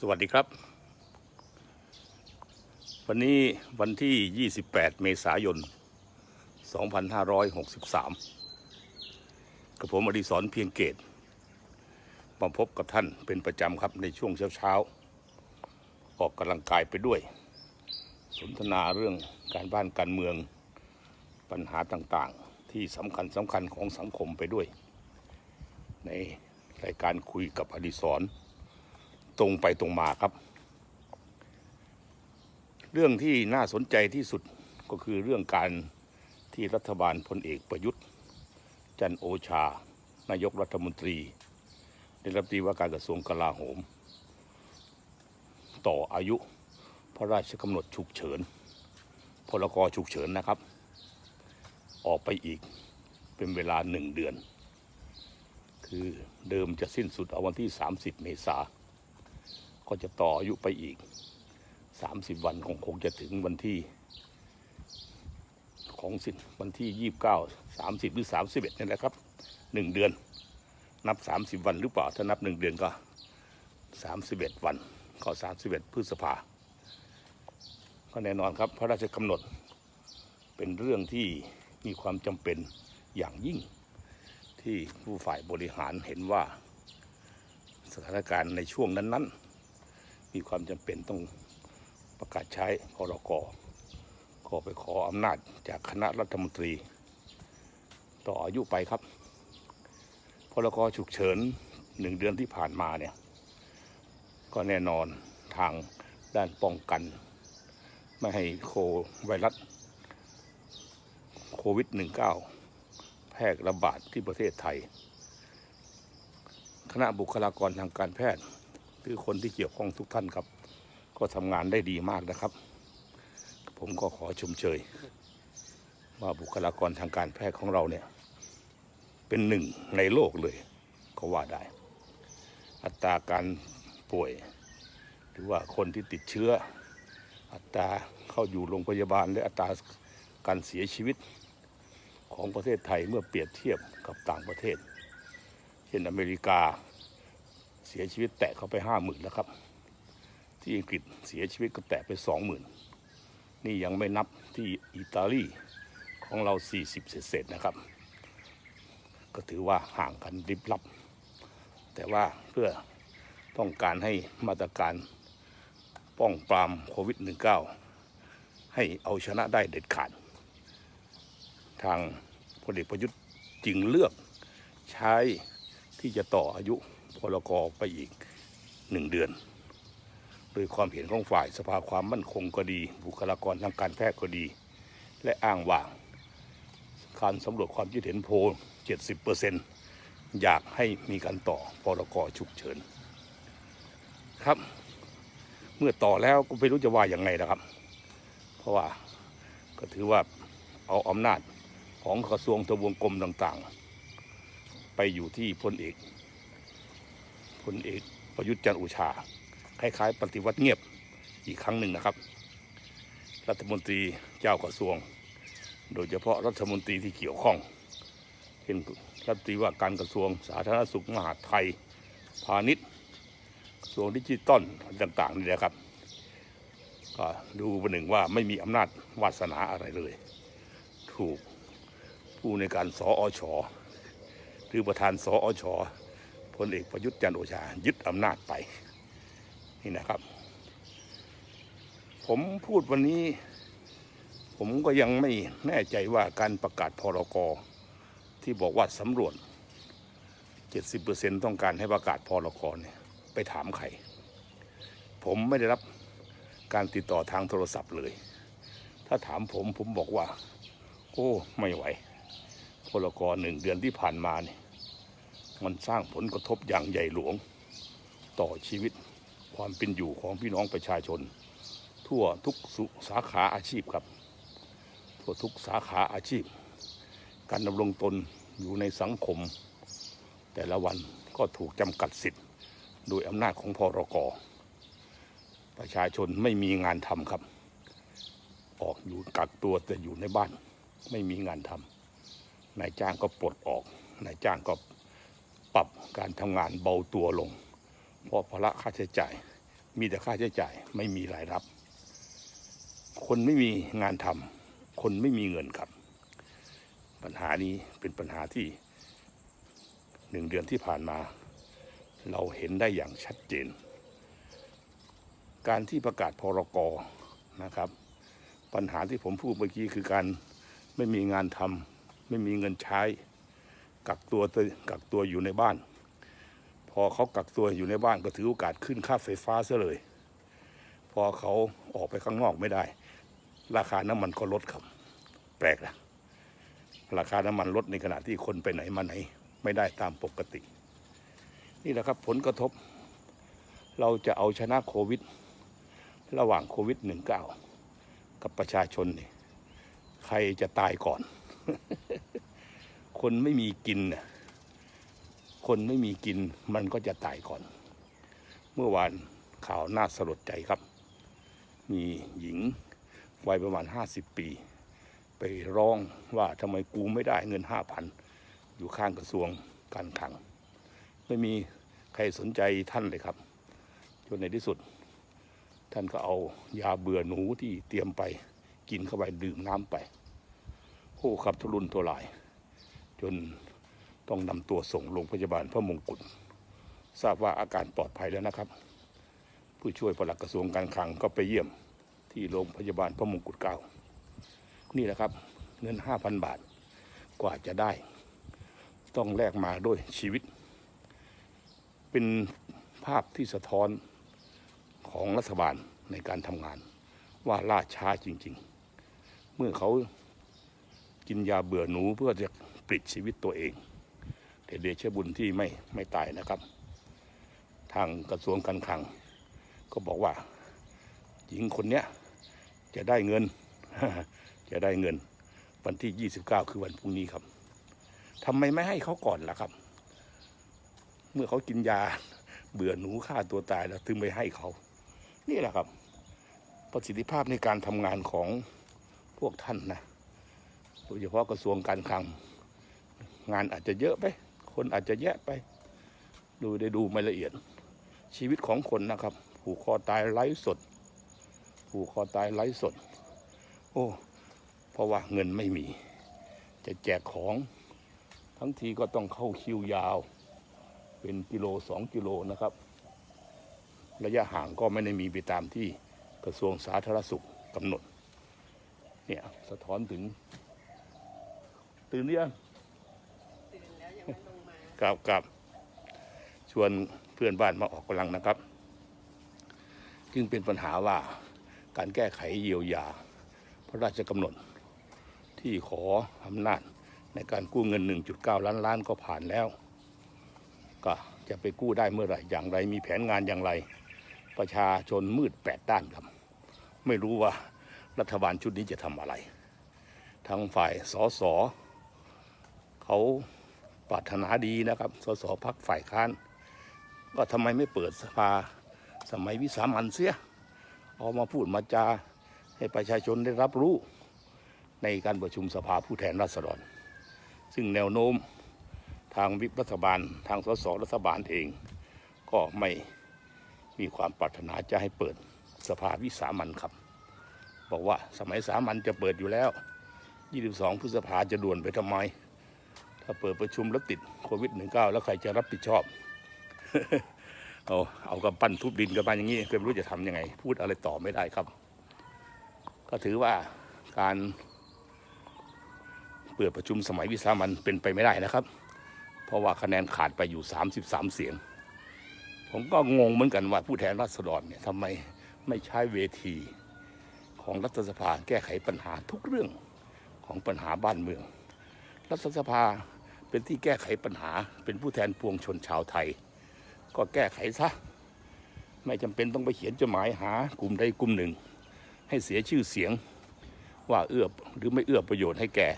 สวัสดีครับ วันนี้วันที่ 28 เมษายน 2563 กับผมอดิศรเพียงเกตมาพบกับท่านเป็นประจำครับในช่วงเช้าๆ ออกกำลังกายไปด้วย สนทนาเรื่องการบ้านการเมืองปัญหาต่างๆ ที่สำคัญสำคัญของสังคมไปด้วย ในรายการคุยกับอดิศร ตรงไปตรงมาครับ เรื่องที่น่าสนใจที่สุดก็คือเรื่องการที่รัฐบาลพลเอกประยุทธ์ จันโอชา นายกรัฐมนตรีได้รับตีว่าการกระทรวงกลาโหม ต่ออายุพระราชกำหนดฉุกเฉินพลกรฉุกเฉินนะครับ ออกไปอีกเป็นเวลาหนึ่งเดือน คือเดิมจะสิ้นสุดเอาวันที่ 30 เมษา ก็จะต่ออายุไปอีก 30 วันคงคงจะถึงวันที่ ของสิ้นวันที่ 29 30 หรือ 31นี่แหละครับ 1 เดือน นับ 30 วันหรือเปล่า ถ้านับ 1 เดือนก็ 31 วัน ก็ 31 พฤษภา ก็แน่นอนครับ พระราชกำหนดเป็นเรื่องที่มีความจำเป็นอย่างยิ่ง ที่ผู้ฝ่ายบริหารเห็นว่าสถานการณ์ในช่วงนั้น ๆ มีความจำเป็นต้องประกาศใช้พรกก็ไปขออำนาจจากคณะรัฐมนตรี ต่ออายุไปครับพรกฉุกเฉินหนึ่งเดือนที่ผ่านมาเนี่ย ก็แน่นอนทางด้านป้องกัน ไม่ให้โคไวรัสโควิด -19 แพร่ระบาดที่ประเทศไทย คณะบุคลากรทางการแพทย์ หรือคนที่เกี่ยวข้องทุกท่านครับ ก็ทำงานได้ดีมากนะครับ ผมก็ขอชมเชย ว่าบุคลากรทางการแพทย์ของเราเนี่ย เป็นหนึ่งในโลกเลยก็ว่าได้ อัตราการป่วย หรือว่าคนที่ติดเชื้อ อัตราเข้าอยู่โรงพยาบาลและอัตราการเสียชีวิตของประเทศไทยเมื่อเปรียบเทียบกับต่างประเทศ เช่นอเมริกา เสียชีวิตแตะเข้าไปห้าหมื่นแล้วครับ ที่อังกฤษเสียชีวิตก็แตะไปสองหมื่นนี่ยังไม่นับที่อิตาลีของเรา 40 เศษๆนะครับ ก็ถือว่าห่างกันริบลับ แต่ว่าเพื่อต้องการให้มาตรการป้องปรามโควิด -19 ให้เอาชนะได้เด็ดขาด ทางพลเอกประยุทธ์จึงเลือกใช้ที่จะต่ออายุ พลกไปอีกหนึ่งเดือน โดยความเห็นของฝ่ายสภาความมั่นคงก็ดี บุคลากรทางการแพทย์ก็ดี และอ้างว่าการสำรวจความคิดเห็นโพล70%อยากให้มีการต่อพรกฉุกเฉินครับ เมื่อต่อแล้วก็ไม่รู้จะว่าอย่างไงนะครับ เพราะว่าก็ถือว่าเอาอำนาจของกระทรวงทบวงกรมต่างๆ ไปอยู่ที่พลเอก พลเอกประยุทธ์จันทร์โอชา คล้ายๆ ปฏิวัติเงียบอีกครั้งหนึ่งนะครับ รัฐมนตรีเจ้ากระทรวง โดยเฉพาะรัฐมนตรีที่เกี่ยวข้องเช่นรัฐมนตรีว่าการกระทรวงสาธารณสุขมหาดไทย พาณิชย์กระทรวงดิจิตอลต่างๆนี่แหละครับก็ดูประหนึ่งว่าไม่มีอำนาจวาสนาอะไรเลย ถูกผู้ในการสออชหรือประธานสอช พลเอกประยุทธ์จันโอชา ยึดอำนาจไป นี่นะครับ ผมพูดวันนี้ ผมก็ยังไม่แน่ใจว่าการประกาศพรกรที่บอกว่าสำรวจ 70%ต้องการให้ประกาศพรกรเนี่ยไปถามใคร ผมไม่ได้รับการติดต่อทางโทรศัพท์เลย ถ้าถามผมผมบอกว่า โอ้ ไม่ไหวพลกรหนึ่งเดือนที่ผ่านมาเนี่ย มันสร้างผลกระทบอย่างใหญ่หลวง ต่อชีวิตความเป็นอยู่ของพี่น้องประชาชน ทั่วทุกสสาขาอาชีพครับ ทั่วทุกสาขาอาชีพ การดำรงตนอยู่ในสังคม แต่ละวันก็ถูกจำกัดสิทธิ์ โดยอำนาจของพรกประชาชนไม่มีงานทำครับ ออกอยู่กักตัวแต่อยู่ในบ้าน ไม่มีงานทำนายจ้างก็ปลดออกนายจ้างก็ ปรับการทำงานเบาตัวลง เพราะภาระค่าใช้จ่าย มีแต่ค่าใช้จ่ายไม่มีรายรับ คนไม่มีงานทำคนไม่มีเงินครับ ปัญหานี้เป็นปัญหาที่หนึ่งเดือนที่ผ่านมา เราเห็นได้อย่างชัดเจน การที่ประกาศพรกนะครับ ปัญหาที่ผมพูดเมื่อกี้คือการไม่มีงานทำไม่มีเงินใช้ กักตัวกักตัวอยู่ในบ้าน พอเขากักตัวอยู่ในบ้านก็ถือโอกาสขึ้นค่าไฟฟ้าซะเลย พอเขาออกไปข้างนอกไม่ได้ ราคาน้ำมันก็ลดครับ แปลกนะราคาน้ำมันลดในขณะที่คนไปไหนมาไหน ไม่ได้ตามปกติ นี่แหละครับผลกระทบ เราจะเอาชนะโควิด ระหว่างโควิด -19 กับประชาชนนี่ใครจะตายก่อน คนไม่มีกินน่ะคนไม่มีกินมันก็จะตายก่อน เมื่อวานข่าวน่าสลดใจครับ มีหญิงวัยประมาณ 50 ปี ไปร้องว่าทำไมกูไม่ได้เงิน5,000อยู่ข้างกระทรวงการคลัง ไม่มีใครสนใจท่านเลยครับ จนในที่สุด ท่านก็เอายาเบื่อหนูที่เตรียมไปกินเข้าไปดื่มน้ำไปโอ้ขับทุรุนทุราย จนต้องนำตัวส่งโรงพยาบาลพระมงกุฎทราบว่าอาการปลอดภัยแล้วนะครับ ผู้ช่วยปลัดกระทรวงการคลังก็ไปเยี่ยมที่โรงพยาบาลพระมงกุฎเกล้านี่แหละครับ เงินห้าพันบาทกว่าจะได้ ต้องแลกมาด้วยชีวิต เป็นภาพที่สะท้อนของรัฐบาลในการทำงาน ว่าล่าช้าจริง ๆ เมื่อเขากินยาเบื่อหนูเพื่อจะ ปลิดชีวิตตัวเองแต่เดชบุญที่ไม่ไม่ตายนะครับ ทางกระทรวงการคลัง ก็บอกว่า หญิงคนเนี้ยจะได้เงิน จะได้เงิน วันที่ 29 คือวันพรุ่งนี้ครับทำไมไม่ให้เขาก่อนล่ะครับ เมื่อเขากินยาเบื่อหนูฆ่าตัวตายแล้วถึงไปให้เขานี่แหละครับ ประสิทธิภาพในการทำงานของพวกท่านนะโดยเฉพาะกระทรวงการคลัง งานอาจจะเยอะไป คนอาจจะแยะไป ดูได้ดูไม่ละเอียด ชีวิตของคนนะครับ ผูกคอตายไร้สด ผูกคอตายไร้สด โอ้ เพราะว่าเงินไม่มี จะแจกของ ทั้งทีก็ต้องเข้าคิวยาว เป็นกิโลสองกิโลนะครับ ระยะห่างก็ไม่ได้มีไปตามที่กระทรวงสาธารณสุขกำหนด เนี่ย สะท้อนถึง ตื่นหรือยัง ตื่นแล้วยังไม่ ลงมากับกับชวนเพื่อนบ้านมาออกกำลังนะครับ จึงเป็นปัญหาว่าการแก้ไขเยียวยา พระราชกำหนด ที่ขออำนาจในการกู้เงิน 1.9 ล้านล้านก็ผ่านแล้ว ก็จะไปกู้ได้เมื่อไหร่อย่างไรมีแผนงานอย่างไร ประชาชนมืดแปดด้านครับ ไม่รู้ว่ารัฐบาลชุดนี้จะทำอะไรทางฝ่ายสสเขา ปรารถนาดีนะครับ สสพักฝ่ายค้านว่าทำไมไม่เปิดสภาสมัยวิสามันเสีย เอามาพูดมาจาให้ประชาชนได้รับรู้ในการประชุมสภาผู้แทนราษฎร ซึ่งแนวโน้มทางวิปรัฐบาลทางสสรัฐบาลเอง ก็ไม่มีความปรารถนาจะให้เปิดสภาวิสามันครับ บอกว่าสมัยสามัญจะเปิดอยู่แล้ว 22 พฤษภาจะด่วนไปทำไม ถ้าเปิดประชุมแล้วติดโควิด -19 แล้วใครจะรับผิดชอบ เอาเอากำปั้นทุบดินกันมาอย่างนี้ก็ไม่รู้จะทำยังไง พูดอะไรต่อไม่ได้ครับ ก็ถือว่าการเปิดประชุมสมัยวิสามันเป็นไปไม่ได้นะครับ เพราะว่าคะแนนขาดไปอยู่ 33 เสียง ผมก็งงเหมือนกันว่าผู้แทนราษฎรเนี่ยทำไมไม่ใช้เวทีของรัฐสภาแก้ไขปัญหาทุกเรื่องของปัญหาบ้านเมือง รัฐสภา เป็นที่แก้ไขปัญหาเป็นผู้แทนปวงชนชาวไทย ก็แก้ไขซะ ไม่จำเป็นต้องไปเขียนจดหมายหากลุ่มใดกลุ่มหนึ่ง ให้เสียชื่อเสียงว่าเอื้อหรือไม่เอื้อประโยชน์ให้แก่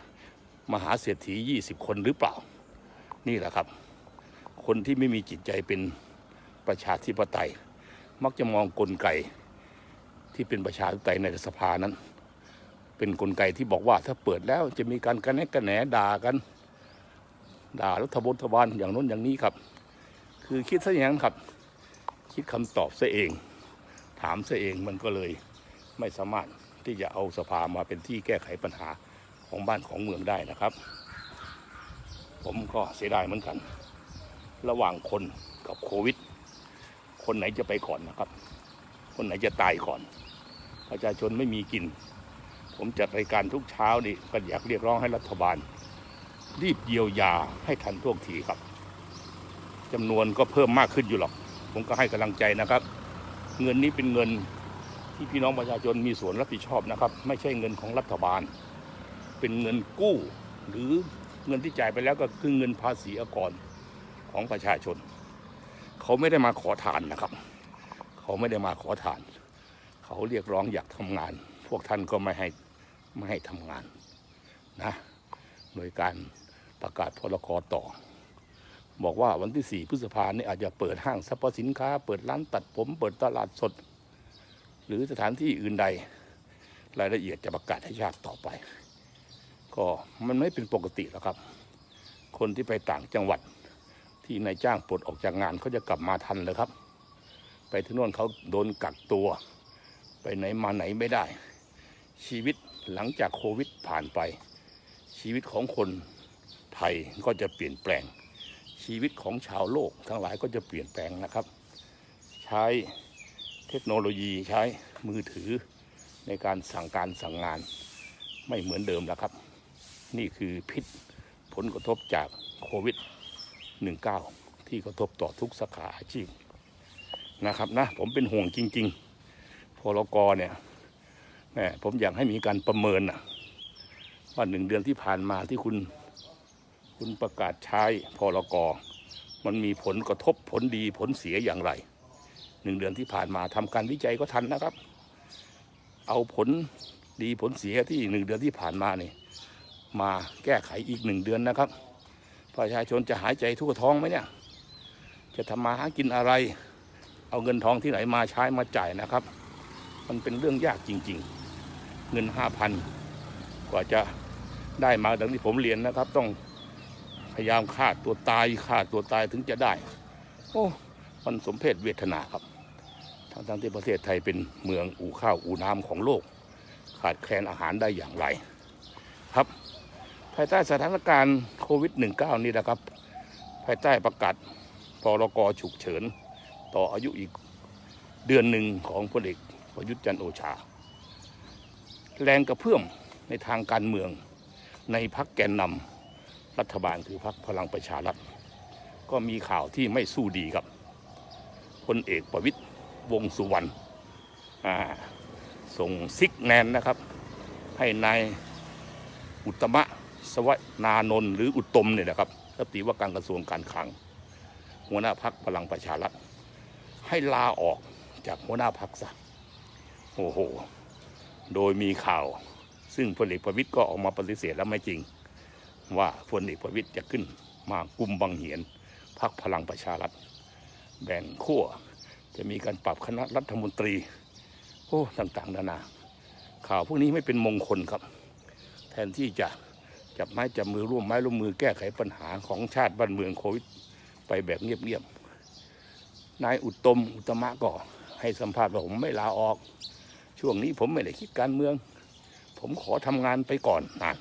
มหาเศรษฐี 20 คนหรือเปล่า นี่แหละครับ คนที่ไม่มีจิตใจเป็นประชาธิปไตย มักจะมองกลไกที่เป็นประชาธิปไตยในสภานั้น เป็นกลไกที่บอกว่าถ้าเปิดแล้วจะมีการกระแนะกระแหนด่ากัน ด่ารัฐบาลบาลอย่างน้นอย่างนี้ครับ คือคิดซะอย่างนั้นครับ คิดคำตอบซะเอง ถามซะเองมันก็เลยไม่สามารถที่จะเอาสภามาเป็นที่แก้ไขปัญหาของบ้านของเมืองได้นะครับ ผมก็เสียดายเหมือนกัน ระหว่างคนกับโควิด คนไหนจะไปก่อนนะครับ คนไหนจะตายก่อน ประชาชนไม่มีกิน ผมจัดรายการทุกเช้านี่ก็อยากเรียกร้องให้รัฐบาล รีบเยียวยาให้ทันท่วงทีครับจำนวนก็เพิ่มมากขึ้นอยู่หรอก ผมก็ให้กำลังใจนะครับ เงินนี้เป็นเงินที่พี่น้องประชาชนมีส่วนรับผิดชอบนะครับ ไม่ใช่เงินของรัฐบาล เป็นเงินกู้ หรือเงินที่จ่ายไปแล้วก็คือเงินภาษีอากรของประชาชน เขาไม่ได้มาขอทานนะครับ เขาไม่ได้มาขอทาน เขาเรียกร้องอยากทำงาน พวกท่านก็ไม่ให้ไม่ให้ทำงานนะโดยการ ประกาศพรกต่อ บอกว่าวันที่ 4 พฤษภาเนี่ยอาจจะเปิดห้างสรรพสินค้า เปิดร้านตัดผม เปิดตลาดสด หรือสถานที่อื่นใด รายละเอียดจะประกาศให้ชาติต่อไป ก็มันไม่เป็นปกติแล้วครับ คนที่ไปต่างจังหวัดที่นายจ้างปลดออกจากงานเขาจะกลับมาทันเลยครับ ไปที่โน่นเขาโดนกักตัว ไปไหนมาไหนไม่ได้ ชีวิตหลังจากโควิดผ่านไป ชีวิตของคน ไทยก็จะเปลี่ยนแปลง ชีวิตของชาวโลกทั้งหลายก็จะเปลี่ยนแปลงนะครับ ใช้เทคโนโลยีใช้มือถือในการสั่งการสั่งงานไม่เหมือนเดิมแล้วครับ นี่คือพิษผลกระทบจากโควิด -19 ที่กระทบต่อทุกสาขาอาชีพนะครับนะผมเป็นห่วงจริง ๆ พลกรเนี่ยแหมผมอยากให้มีการประเมินนะว่าหนึ่งเดือนที่ผ่านมาที่คุณ คุณประกาศใช้พรกมันมีผลกระทบผลดีผลเสียอย่างไรหนึ่งเดือนที่ผ่านมาทำการวิจัยก็ทันนะครับ เอาผลดีผลเสียที่หนึ่งเดือนที่ผ่านมานี่มาแก้ไขอีกหนึ่งเดือนนะครับ ประชาชนจะหายใจทั่วท้องไหมเนี่ย จะทำมาหากินอะไร เอาเงินทองที่ไหนมาใช้มาจ่ายนะครับ มันเป็นเรื่องยากจริง ๆ เงินห้าพันกว่าจะได้มาดังที่ผมเรียนนะครับ ต้อง พยายามฆ่าตัวตายฆ่าตัวตายถึงจะได้ โอ้มันสมเพศเวทนาครับทั้งทั้งที่ประเทศไทยเป็นเมืองอู่ข้าวอู่น้ำของโลก ขาดแคลนอาหารได้อย่างไร ครับ ภายใต้สถานการณ์โควิด -19 นี่นะครับ ภายใต้ประกาศพรกฉุกเฉิน ต่ออายุอีกเดือนหนึ่งของพลเอกประยุทธ์จันโอชา แรงกระเพื่อมในทางการเมืองในพักแกนนำ รัฐบาลคือพรรคพลังประชารัฐ ก็มีข่าวที่ไม่สู้ดีครับพลเอกประวิตยวงสุวรรณส่งซิกแนนนะครับ ให้นายอุตมะสวนานนท์หรืออุตตมเนี่ยนะครับรัฐมนตรีว่าการกระทรวงการคลัง หัวหน้าพักพลังประชารัฐ ให้ลาออกจากหัวหน้าพักซะโอ้โห โดยมีข่าว ซึ่งพลเอกประวิตยก็ออกมาปฏิเสธแล้วไม่จริง ว่าพลเอกประวิตยจะขึ้นมากุมบังเหียนพักพลังประชารัฐแบ่งขั้วจะมีการปรับคณะรัฐมนตรีโอ้ต่างๆนานา ข่าวพวกนี้ไม่เป็นมงคลครับ แทนที่จะจับไม้จับมือร่วมไม้ร่วมมือแก้ไขปัญหาของชาติบ้านเมืองโควิดไปแบบเงียบๆนายอุตมอุตมะก็ให้สัมภาษณ์ว่าผมไม่ลาออก ช่วงนี้ผมไม่ได้คิดการเมือง ผมขอทำงานไปก่อนนะ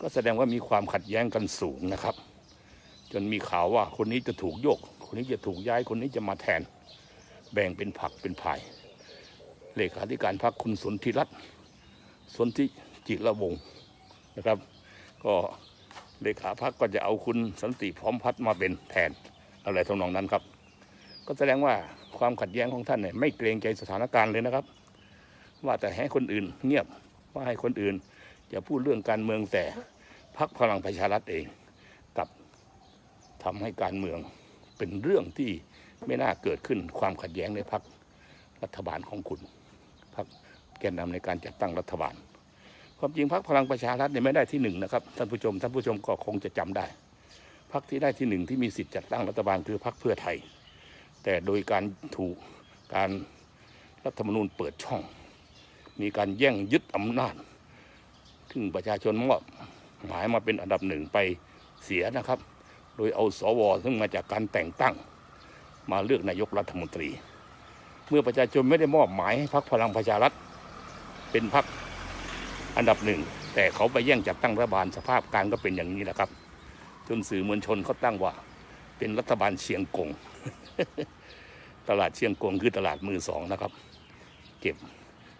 ก็แสดงว่ามีความขัดแย้งกันสูงนะครับ จนมีข่าวว่าคนนี้จะถูกโยก คนนี้จะถูกย้ายคนนี้จะมาแทน แบ่งเป็นผักเป็นพายเลขาธิการพรรคคุณสนธิรัตน์สนธิจิระวงศ์นะครับ ก็เลขาพรรคก็จะเอาคุณสันติพร้อมพัฒน์มาเป็นแทนอะไรทำนองนั้นครับ ก็แสดงว่าความขัดแย้งของท่านเนี่ยไม่เกรงใจสถานการณ์เลยนะครับ ว่าแต่ให้คนอื่นเงียบว่าให้คนอื่น จะพูดเรื่องการเมืองแต่พักพลังประชารัฐเองกับทำให้การเมืองเป็นเรื่องที่ไม่น่าเกิดขึ้นความขัดแย้งในพักรัฐบาลของคุณพักแกนนำในการจัดตั้งรัฐบาล ความจริงพักพลังประชารัฐเนี่ยไม่ได้ที่หนึ่งนะครับท่านผู้ชมท่านผู้ชมก็คงจะจำได้พักที่ได้ที่หนึ่งที่มีสิทธิ์จัดตั้งรัฐบาลคือพักเพื่อไทย แต่โดยการถูกการรัฐธรรมนูญเปิดช่อง มีการแย่งยึดอำนาจ ซึ่งประชาชนมอบหมายมาเป็นอันดับหนึ่งไปเสียนะครับ โดยเอาสวซึ่งมาจากการแต่งตั้ง มาเลือกนายกรัฐมนตรี เมื่อประชาชนไม่ได้มอบหมายให้พรรคพลังประชารัฐเป็นพรรคอันดับหนึ่งแต่เขาไปแย่งจัดตั้งรัฐบาลสภาพการก็เป็นอย่างนี้แหละครับ จนสื่อมวลชนเขาตั้งว่า เป็นรัฐบาลเชียงกง ตลาดเชียงกงคือตลาดมือสองนะครับ เก็บ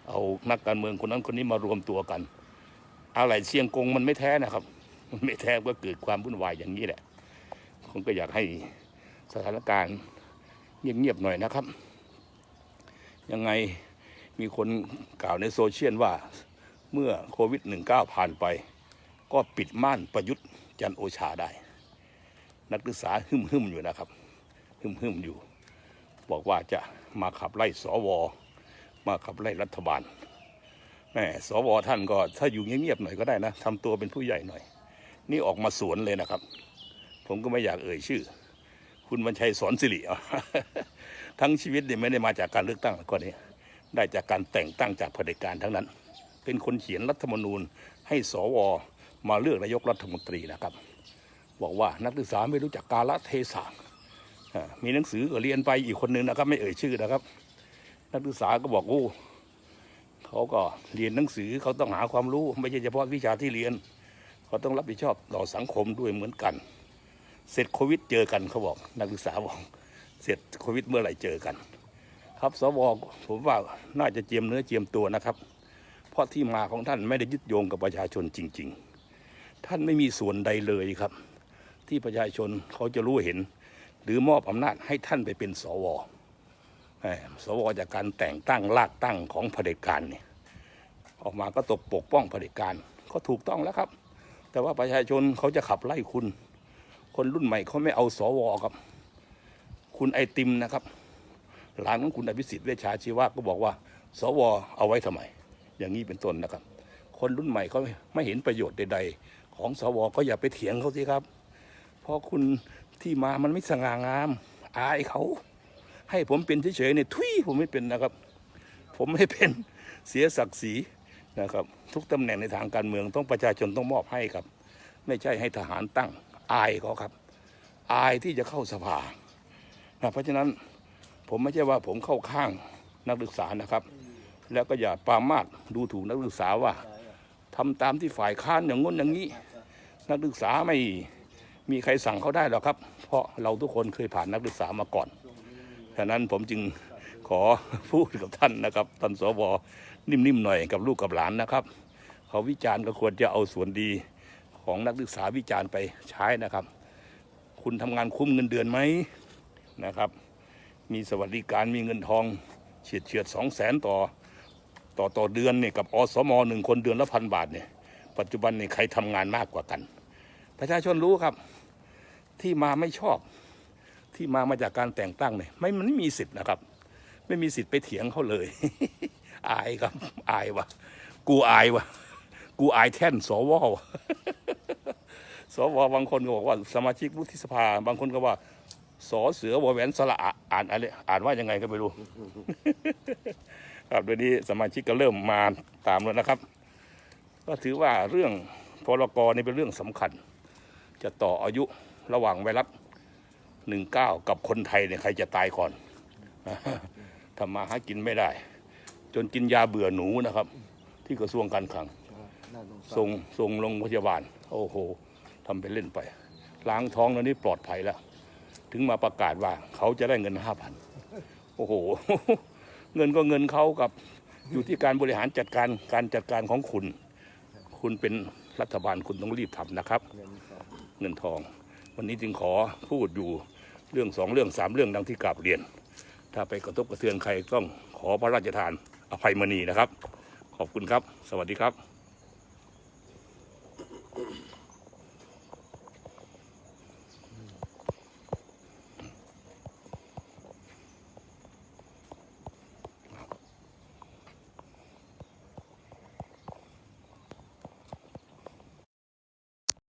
เอานักการเมืองคนนั้นคนนี้มารวมตัวกัน อะไรเชียงกงมันไม่แท้นะครับ มันไม่แท้ก็เกิดความวุ่นวายอย่างนี้แหละผมก็อยากให้สถานการณ์เงียบๆหน่อยนะครับ ยังไงมีคนกล่าวในโซเชียลว่าเมื่อโควิด -19 ผ่านไป ก็ปิดม่านประยุทธ์จันโอชาได้ นักศึกษาหึมหึมๆอยู่นะครับหึมหึมๆอยู่ บอกว่าจะมาขับไล่สว มาขับไล่รัฐบาล แหมสวท่านก็ถ้าอยู่เงียบๆหน่อยก็ได้นะทำตัวเป็นผู้ใหญ่หน่อย นี่ออกมาสวนเลยนะครับ ผมก็ไม่อยากเอ่ยชื่อ คุณบรรชัยสอนสิริทั้งชีวิตเนี่ยไม่ได้มาจากการเลือกตั้งก่อนนี้ได้จากการแต่งตั้งจากเผด็จการทั้งนั้น เป็นคนเขียนรัฐธรรมนูญให้สวมาเลือกนายกรัฐมนตรีนะครับ บอกว่านักศึกษาไม่รู้จักกาลเทศะมีหนังสือก็เรียนไปอีกคนนึงนะครับ ไม่เอ่ยชื่อนะครับ นักศึกษาก็บอกโอ้ เขาก็เรียนหนังสือเขาต้องหาความรู้ไม่ใช่เฉพาะวิชาที่เรียน เขาต้องรับผิดชอบต่อสังคมด้วยเหมือนกัน เสร็จโควิดเจอกันเขาบอกนักศึกษาบอกเสร็จโควิดเมื่อไหร่เจอกัน ครับสวผมว่าน่าจะเจียมเนื้อเจียมตัวนะครับ เพราะที่มาของท่านไม่ได้ยึดโยงกับประชาชนจริง ๆ ท่านไม่มีส่วนใดเลยครับ ที่ประชาชนเขาจะรู้เห็น หรือมอบอำนาจให้ท่านไปเป็นสว สวจากการแต่งตั้งลากตั้งของเผด็จการเนี่ยออกมาก็ตกปกป้องเผด็จการก็ถูกต้องแล้วครับ แต่ว่าประชาชนเขาจะขับไล่คุณ คนรุ่นใหม่เขาไม่เอาสวครับ คุณไอติมนะครับ หลานของคุณอภิสิทธิ์เวชชาชีวะก็บอกว่า สวเอาไว้ทำไม อย่างนี้เป็นต้นนะครับ คนรุ่นใหม่เขาไม่เห็นประโยชน์ใด ๆ ของสวก็อย่าไปเถียงเขาสิครับ เพราะคุณที่มามันไม่สง่างาม อายเขา ให้ผมเป็นเฉยๆเนี่ยทุยผมไม่เป็นนะครับ ผมไม่เป็นเสียศักดิ์ศรีนะครับ ทุกตำแหน่งในทางการเมืองต้องประชาชนต้องมอบให้ครับ ไม่ใช่ให้ทหารตั้งอายเขาครับ อายที่จะเข้าสภานะเพราะฉะนั้นผมไม่ใช่ว่าผมเข้าข้างนักศึกษานะครับ แล้วก็อย่าปามาสดูถูกนักศึกษาว่าทำตามที่ฝ่ายค้านอย่างง้นอย่างนี้ นักศึกษาไม่มีใครสั่งเขาได้หรอกครับ เพราะเราทุกคนเคยผ่านนักศึกษามาก่อน ฉะนั้นผมจึงขอพูดกับท่านนะครับท่านสวนิ่มๆหน่อยกับลูกกับหลานนะครับ เขาวิจารณ์ก็ควรจะเอาส่วนดีของนักศึกษาวิจารณ์ไปใช้นะครับ คุณทำงานคุ้มเงินเดือนไหมนะครับ มีสวัสดิการมีเงินทองเฉียดเฉียดสองแสนต่อต่อต่อเดือนเนี่ยกับอสมหนึ่งคนเดือนละพันบาทเนี่ยปัจจุบันเนี่ยใครทำงานมากกว่ากัน ประชาชนรู้ครับที่มาไม่ชอบ ที่มามาจากการแต่งตั้งเนี่ยไม่มันไม่มีสิทธิ์นะครับ ไม่มีสิทธิ์ไปเถียงเขาเลย อายครับ อายวะกูอายวะกูอายแท่นสววะสวบางคนก็บอกว่าสมาชิกวุฒิสภา บางคนก็ว่าสอเสือวอแหวนสระอ่านอะไรอ่านว่ายังไงก็ไม่รู้ ครับเดี๋ยนี้สมาชิกก็เริ่มมาตามแล้วนะครับ ก็ถือว่าเรื่องพรกนี่เป็นเรื่องสำคัญ จะต่ออายุระหว่างไวรัส หนึ่งเก้ากับคนไทยเนี่ยใครจะตายก่อนทำมาหากินไม่ได้ จนกินยาเบื่อหนูนะครับ ที่กระทรวงการคลังน่าสงสารส่งส่งโรงพยาบาล โอ้โหทำไปเล่นไป ล้างท้องแล้วนี่ปลอดภัยแล้ว ถึงมาประกาศว่าเขาจะได้เงินห้าพันโอ้โห เงินก็เงินเขากับอยู่ที่การบริหารจัดการการจัดการของคุณ คุณเป็นรัฐบาลคุณต้องรีบทำนะครับ เงินสองเงินทอง วันนี้จึงขอพูดอยู่ เรื่องสองเรื่องสามเรื่องดังที่กราบเรียน ถ้าไปกระทบกระเทือนใครต้องขอพระราชทานอภัยมณีนะครับ ขอบคุณครับ สวัสดีครับ